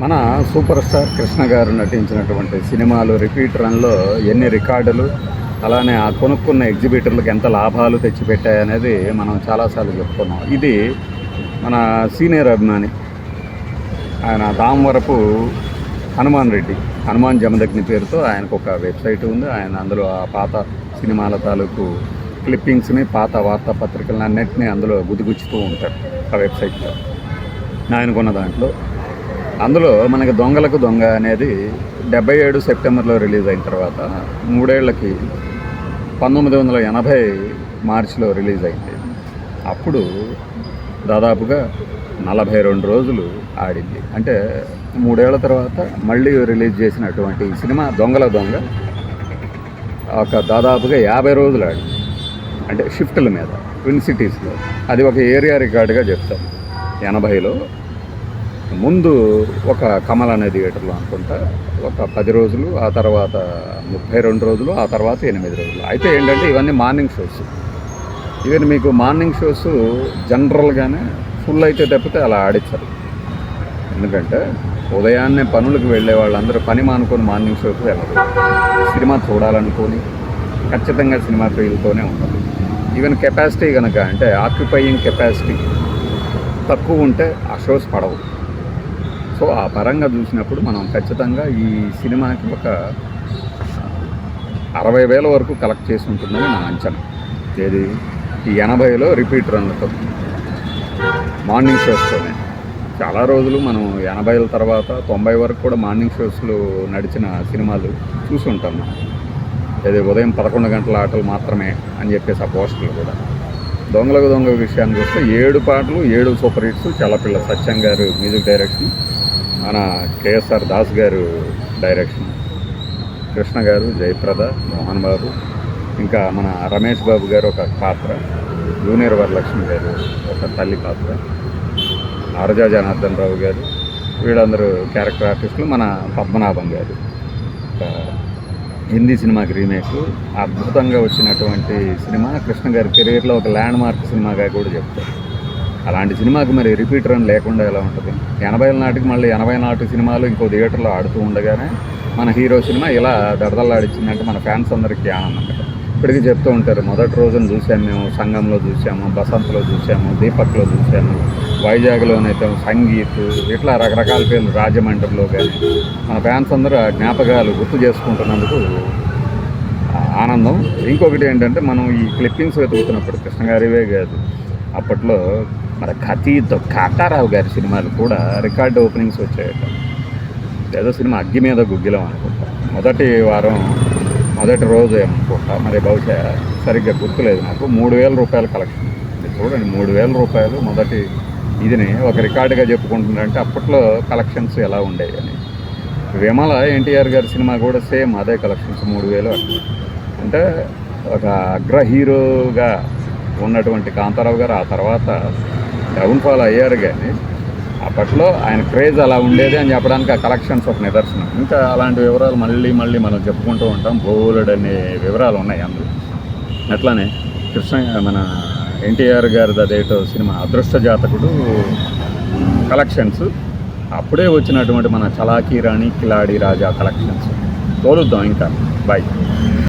మన super star Krishna గారు నటించినటువంటి సినిమాలు రిపీట్ రన్లో ఎన్ని రికార్డులు అలానే ఆ కొనుక్కున్న ఎగ్జిబిటర్లకు ఎంత లాభాలు తెచ్చిపెట్టాయనేది మనం చాలాసార్లు చెప్పుకున్నాం. ఇది మన సీనియర్ అభిమాని ఆయన దామవరపు హనుమాన్ రెడ్డి. హనుమాన్ జమదగ్ని పేరుతో ఆయనకు ఒక వెబ్సైట్ ఉంది. ఆయన అందులో ఆ పాత సినిమాల తాలూకు క్లిప్పింగ్స్ని పాత వార్తాపత్రికలను అన్నింటినీ అందులో గుదిగుచ్చుతూ ఉంటారు ఆ వెబ్సైట్లో. ఆయనకున్న దాంట్లో అందులో మనకి దొంగలకు దొంగ అనేది డెబ్బై ఏడు సెప్టెంబర్లో రిలీజ్ అయిన తర్వాత మూడేళ్ళకి పంతొమ్మిది వందల ఎనభై మార్చిలో రిలీజ్ అయింది. అప్పుడు దాదాపుగా నలభై రెండు రోజులు ఆడింది. అంటే మూడేళ్ళ తర్వాత మళ్ళీ రిలీజ్ చేసినటువంటి ఈ సినిమా దొంగల దొంగ ఒక దాదాపుగా యాభై రోజులు ఆడింది. అంటే షిఫ్ట్ల మీద ట్విన్ సిటీస్లో అది ఒక ఏరియా రికార్డుగా చెప్తారు. ఎనభైలో ముందు ఒక కమల్ అనే థియేటర్లో అనుకుంటా ఒక పది రోజులు ఆ తర్వాత ముప్పై రెండు రోజులు ఆ తర్వాత ఎనిమిది రోజులు. అయితే ఏంటంటే ఇవన్నీ మార్నింగ్ షోస్. ఈవెన్ మీకు మార్నింగ్ షోస్ జనరల్గానే ఫుల్ అయితే తప్పితే అలా ఆడించారు ఎందుకంటే ఉదయాన్నే పనులకు వెళ్ళే వాళ్ళందరూ పని మానుకొని మార్నింగ్ షోకి వెళ్ళరు. సినిమా చూడాలనుకొని ఖచ్చితంగా సినిమా ఫీల్తోనే ఉండదు ఈవెన్ కెపాసిటీ కనుక అంటే ఆక్యుపైయింగ్ కెపాసిటీ తక్కువ ఉంటే ఆ షోస్ పడవు. సో ఆ పరంగా చూసినప్పుడు మనం ఖచ్చితంగా ఈ సినిమాకి ఒక అరవై వేల వరకు కలెక్ట్ చేసి ఉంటుందని నా అంచనా. ఏది? ఈ ఎనభైలో రిపీట్ రన్లతో. మార్నింగ్ షోస్తోనే. చాలా రోజులు మనం ఎనభైల తర్వాత తొంభై వరకు కూడా మార్నింగ్ షోస్లో నడిచిన సినిమాలు చూసి ఉంటాం మనం. ఏది? ఉదయం పదకొండు గంటల ఆటలు మాత్రమే అని చెప్పేసి ఆ పోస్టర్లు కూడా. దొంగలకు దొంగ విషయానికి వస్తే ఏడు పాటలు ఏడు super hits Challapilla Satyam garu music direction మన కేఎస్ఆర్ దాస్ గారు డైరెక్షన్. కృష్ణ గారు జయప్రద మోహన్ బాబు ఇంకా మన రమేష్ బాబు గారు ఒక పాత్ర జూనియర్ వరలక్ష్మి గారు ఒక తల్లి పాత్ర ఆరజా జనార్దన్ రావు గారు వీళ్ళందరూ క్యారెక్టర్ ఆర్టిస్టులు మన పద్మనాభం గారు. హిందీ సినిమాకి రీమేక్ అద్భుతంగా వచ్చినటువంటి సినిమా కృష్ణ గారి కెరీర్లో ఒక ల్యాండ్ మార్క్ సినిమాగా కూడా చెప్తారు. అలాంటి సినిమాకి మరి రిపీట్ రన్ లేకుండా ఎలా ఉంటుంది? ఎనభైల నాటికి మళ్ళీ ఎనభై నాటి సినిమాలు ఇంకో థియేటర్లో ఆడుతూ ఉండగానే మన హీరో సినిమా ఇలా దడదల్లాడిచ్చిందంటే మన ఫ్యాన్స్ అందరికీ ఆనందం కదా. ఇప్పటికీ చెప్తూ ఉంటారు మొదటి రోజున చూసాము మేము సంఘంలో చూసాము బసంత్లో చూసాము దీపక్లో చూసాము వైజాగ్లోనైతే సంగీత్ ఇట్లా రకరకాల పేర్లు రాజమండ్రిలో కానీ మన ఫ్యాన్స్ అందరూ ఆ జ్ఞాపకాలు గుర్తు చేసుకుంటున్నందుకు ఆనందం. ఇంకొకటి ఏంటంటే మనం ఈ క్లిప్పింగ్స్ వెతుకుతున్నప్పుడు కృష్ణ గారివే కాదు అప్పట్లో మన కతీతో కాటారావు గారి సినిమాలు కూడా రికార్డ్ ఓపెనింగ్స్ వచ్చాయట. ఏదో సినిమా అగ్గి మీద గుగ్గిలం అనుకుంటా. మొదటి వారం మొదటి రోజు అనుకుంటా మరి బహుశా సరిగ్గా గుర్తులేదు నాకు. మూడు వేల రూపాయల కలెక్షన్. చూడండి మూడు వేల రూపాయలు మొదటి ఇదిని ఒక రికార్డుగా చెప్పుకుంటుందంటే అప్పట్లో కలెక్షన్స్ ఎలా ఉండేవి అని. విమల ఎన్టీఆర్ గారి సినిమా కూడా సేమ్ అదే కలెక్షన్స్ మూడు వేలు అంటే ఒక అగ్ర హీరోగా ఉన్నటువంటి కాంతారావు గారు ఆ తర్వాత డౌన్ఫాల్ అయ్యారు కానీ అప్పట్లో ఆయన క్రేజ్ అలా ఉండేది అని చెప్పడానికి ఆ కలెక్షన్స్ ఒక నిదర్శనం. ఇంకా అలాంటి వివరాలు మళ్ళీ మళ్ళీ మనం చెప్పుకుంటూ ఉంటాం. బోలెడ్ అనే వివరాలు ఉన్నాయి అందులో. అట్లానే కృష్ణ మన ఎన్టీఆర్ గారిది అదేటో సినిమా అదృష్ట జాతకుడు కలెక్షన్స్. అప్పుడే వచ్చినటువంటి మన చలాకీ రాణి కిలాడి రాజా కలెక్షన్స్. తోలుద్దాం ఇంకా. బాయ్